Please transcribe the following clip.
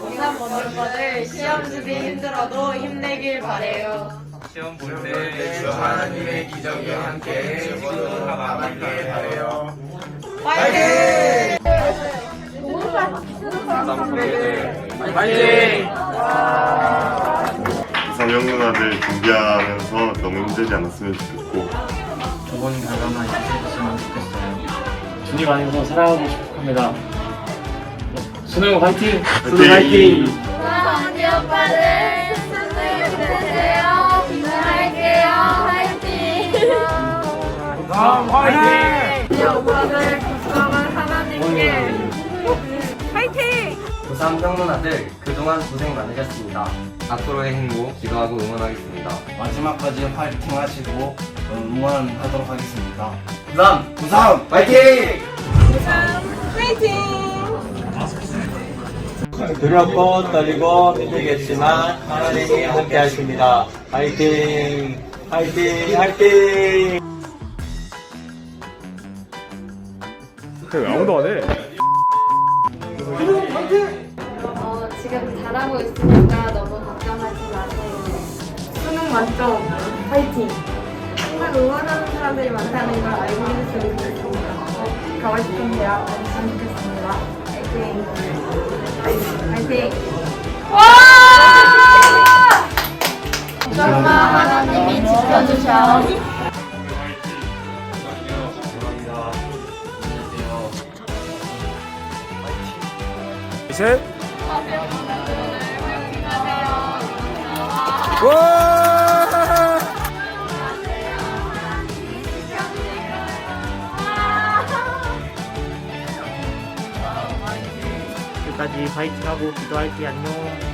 고3 보는 거들 시험 준비 힘들어도 힘내길 바래요. 시험 볼때 하나님의 기적이 함께 모두 가만하길 바래요. 화이팅! 파이팅! 이상형 누나들 준비하면서 너무 힘들지 않았으면 좋겠고 좋은 결과만 있으셨으면 좋겠어요. 준이가 아니고 사랑하고 싶습니다. 준호 형 화이팅! 준호 화이팅! 화이팅! 언니 오빠들 수능 되세요. 기능할게요. 화이팅! 화이팅! 언니 오빠들 국성은 하나님께 화이팅! 고3 형누나들 그동안 고생 많으셨습니다. 앞으로의 행복 기도하고 응원하겠습니다. 마지막까지 파이팅 하시고 응원하도록 하겠습니다. 고3! 고3! 파이팅! 두렵고 떨리고 힘들겠지만 하나님이 함께 하십니다. 화이팅! 화이팅! 화이팅! 아무도 안 해. 어, 지금 잘하고 있으니까 너무 걱정하지 마세요. 수능 만점 화이팅! 정말 응원하는 사람들이 많다는 걸 알고 있으면 좋겠습니다. 가고 싶은 대학 가셨으면 좋겠습니다. 화이팅! 와! 정말 하나님이 지켜주셔. 셋. 와! 끝까지 파이팅하고 기도할게 안녕.